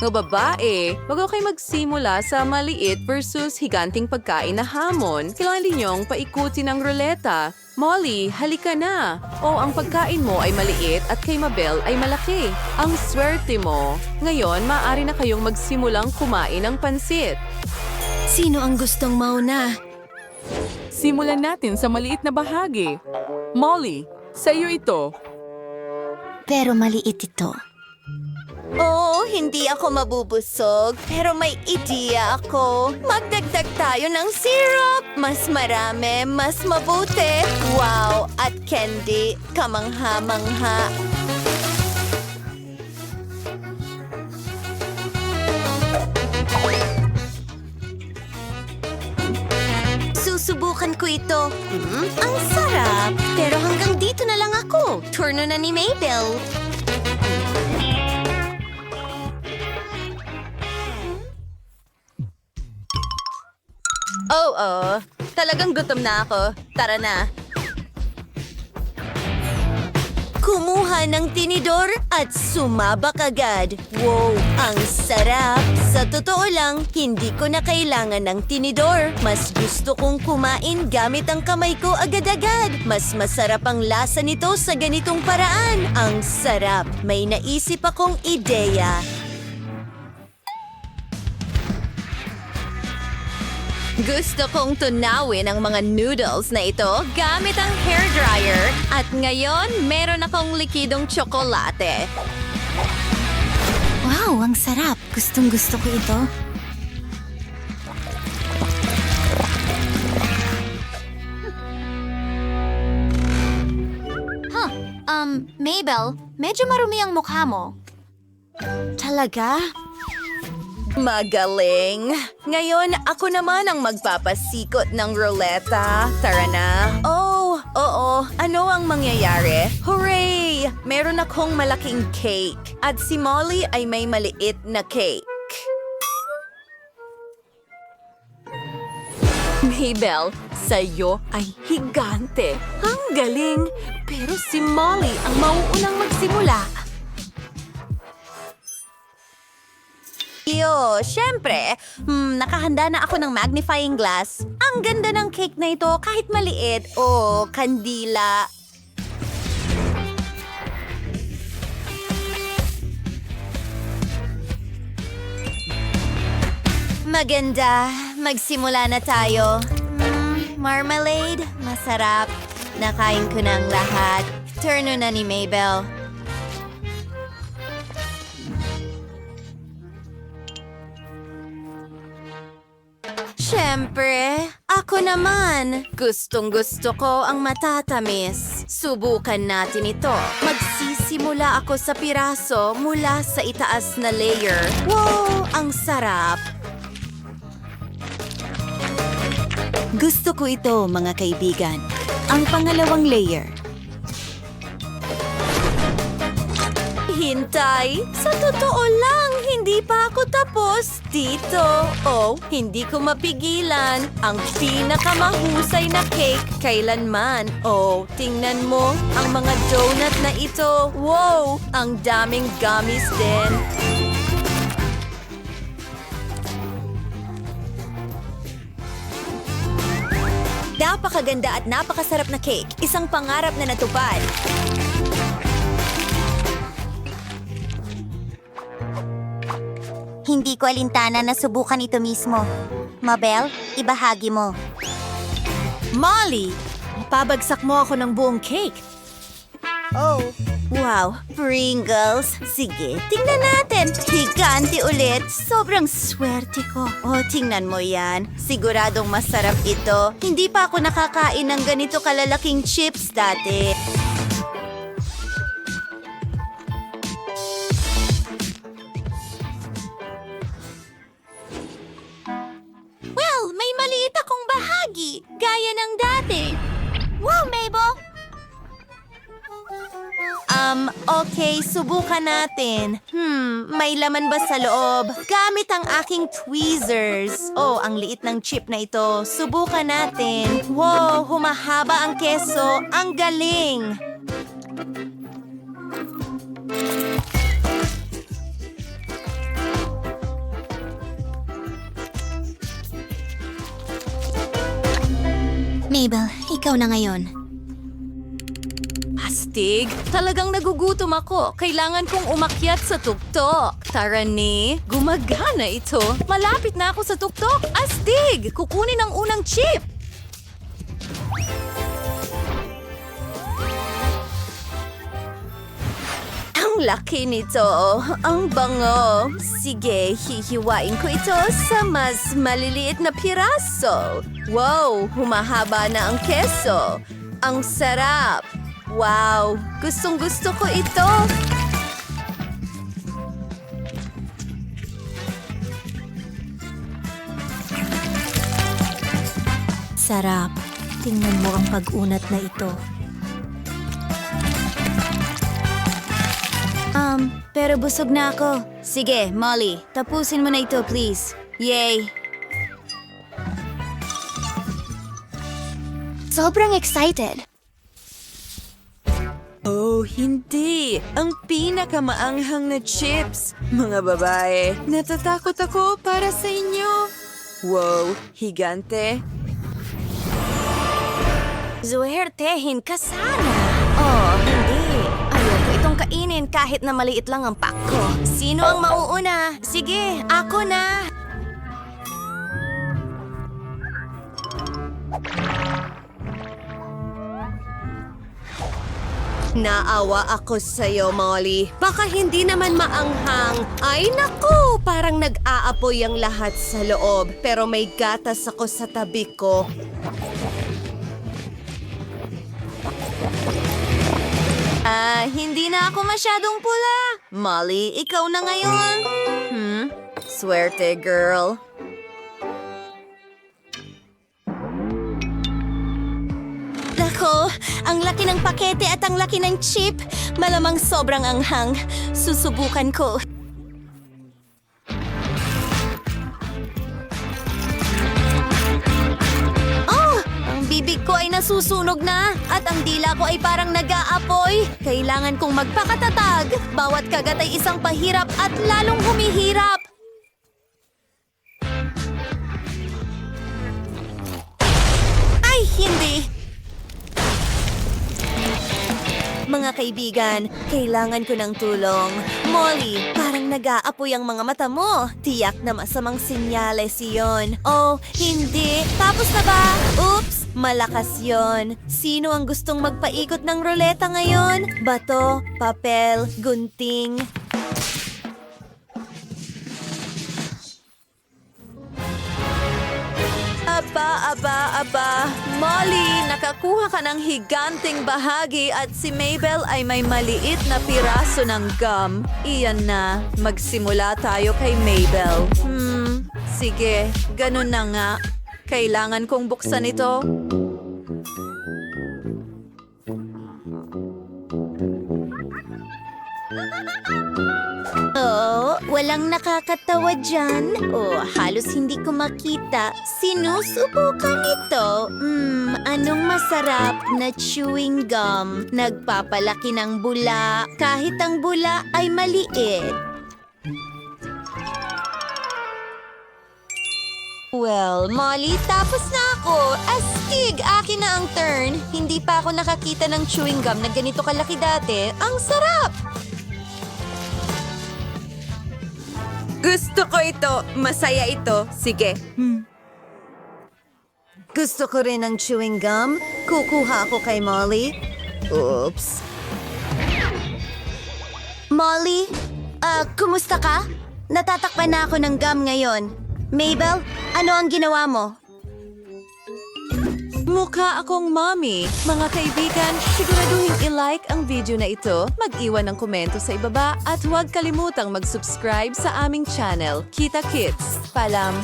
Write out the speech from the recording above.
Mga babae, bago kayo magsimula sa maliit versus higanting pagkain na hamon, kailangan din niyong paikutin ang ruleta. Molly, halika na! O ang pagkain mo ay maliit at kay Mabel ay malaki. Ang swerte mo. Ngayon, maaari na kayong magsimulang kumain ng pansit. Sino ang gustong mauna? Simulan natin sa maliit na bahagi. Molly, sa iyo ito. Pero maliit ito. Oo, hindi ako mabubusog, pero may ideya ako. Magdagdag tayo ng syrup. Mas marami, mas mabuti. Wow, at candy, kamangha-mangha. Susubukan ko ito. Hmm, ang sarap. Pero hanggang dito na lang ako. Turno na ni Mabel. Oo, oh, talagang gutom na ako. Tara na. Kumuha ng tinidor at sumabak agad. Wow, ang sarap! Sa totoo lang, hindi ko na kailangan ng tinidor. Mas gusto kong kumain gamit ang kamay ko agad-agad. Mas masarap ang lasa nito sa ganitong paraan. Ang sarap! May naisip akong ideya. Gusto kong tunawin ang mga noodles na ito gamit ang hairdryer. At ngayon, meron akong likidong tsokolate. Wow, ang sarap. Gustong gusto ko ito. Huh, um, Mabel, medyo marumi ang mukha mo. Talaga? Magaling! Ngayon, ako naman ang magpapasikot ng ruleta. Tara na. Oh, oo. Ano ang mangyayari? Hooray! Meron akong malaking cake. At si Molly ay may maliit na cake. Mabel, sa'yo ay higante. Ang galing! Pero si Molly ang mauunang magsimula. Yo, syempre, hmm, nakahanda na ako ng magnifying glass. Ang ganda ng cake na ito kahit maliit. Oh, kandila. Maganda. Magsimula na tayo. Mm, marmalade, masarap. Nakain ko ng lahat. Turno na ni Mabel. Siyempre, ako naman. Gustong gusto ko ang matatamis. Subukan natin ito. Magsisimula ako sa piraso mula sa itaas na layer. Wow, ang sarap. Gusto ko ito, mga kaibigan. Ang pangalawang layer. Hintay, sa totoo lang, hindi pa ako tapos dito. Oh, hindi ko mapigilan ang pinakamahusay na cake kailanman. Oh, tingnan mo ang mga donut na ito. Wow, ang daming gummies din. Napakaganda at napakasarap na cake. Isang pangarap na natupad. Hindi ko alintana na subukan ito mismo. Mabel, ibahagi mo. Molly, pabagsak mo ako ng buong cake. Oh, wow, Pringles. Sige, tingnan natin. Higante ulit. Sobrang swerte ko. Oh, tingnan mo yan. Siguradong masarap ito. Hindi pa ako nakakain ng ganito kalalaking chips dati. Okay, subukan natin. Hmm, may laman ba sa loob? Gamit ang aking tweezers. Oh, ang liit ng chip na ito. Subukan natin. Wow, humahaba ang keso. Ang galing! Mabel, ikaw na ngayon. Astig, talagang nagugutom ako. Kailangan kong umakyat sa tuktok. Tara ni, gumagana ito. Malapit na ako sa tuktok. Astig, kukunin ang unang chip. Ang laki nito. Ang bango. Sige, hihiwain ko ito sa mas maliliit na piraso. Wow, humahaba na ang keso. Ang sarap. Wow, gustong gusto ko ito. Sarap. Tingnan mo ang pag-unat na ito. Um, pero busog na ako. Sige, Molly, tapusin mo na ito, please. Yay! Sobrang excited. Oh, hindi. Ang pinakamaanghang na chips. Mga babae, natatakot ako para sa inyo. Wow, higante. Zuhertehin ka sana. Oh, hindi. Ayoko itong kainin kahit na maliit lang ang pack ko. Sino ang mauuna? Sige, ako na. Naawa ako sa'yo, Molly. Baka hindi naman maanghang. Ay naku, parang nag-aapoy ang lahat sa loob. Pero may gatas ako sa tabi ko. Ah, hindi na ako masyadong pula. Molly, ikaw na ngayon. Hmm? Swerte, girl. Nako, ang laki ng pakete at ang laki ng chip. Malamang sobrang anghang. Susubukan ko. Oh, ang bibig ko ay nasusunog na at ang dila ko ay parang nag-aapoy. Kailangan kong magpakatatag. Bawat kagat ay isang pahirap at lalong humihirap. Ay, hindi! Mga kaibigan, kailangan ko ng tulong. Molly, parang nag-aapoy ang mga mata mo. Tiyak na masamang sinyales iyon. Oh, hindi. Tapos na ba? Oops, malakas yon. Sino ang gustong magpaikot ng ruleta ngayon? Bato, papel, gunting. Aba. Molly, nakakuha ka ng higanting bahagi at si Mabel ay may maliit na piraso ng gum. Iyan na, magsimula tayo kay Mabel. Hmm, sige, ganun na nga. Kailangan kong buksan ito. Oh, walang nakakatawa dyan. Oh, halos hindi ko makita. Sinusubukan ito. Hmm, anong masarap na chewing gum? Nagpapalaki ng bula, kahit ang bula ay maliit. Well, Molly, tapos na ako. Astig, akin na ang turn. Hindi pa ako nakakita ng chewing gum na ganito kalaki dati. Ang sarap! Gusto ko ito. Masaya ito. Sige. Gusto ko rin ng chewing gum. Kukuha ako kay Molly. Oops. Molly, ah, kumusta ka? Natatakpan na ako ng gum ngayon. Mabel, ano ang ginawa mo? Mukha akong mommy. Mga kaibigan, siguraduhin i-like ang video na ito, mag-iwan ng komento sa ibaba at huwag kalimutang mag-subscribe sa aming channel, Kita Kids. Palam!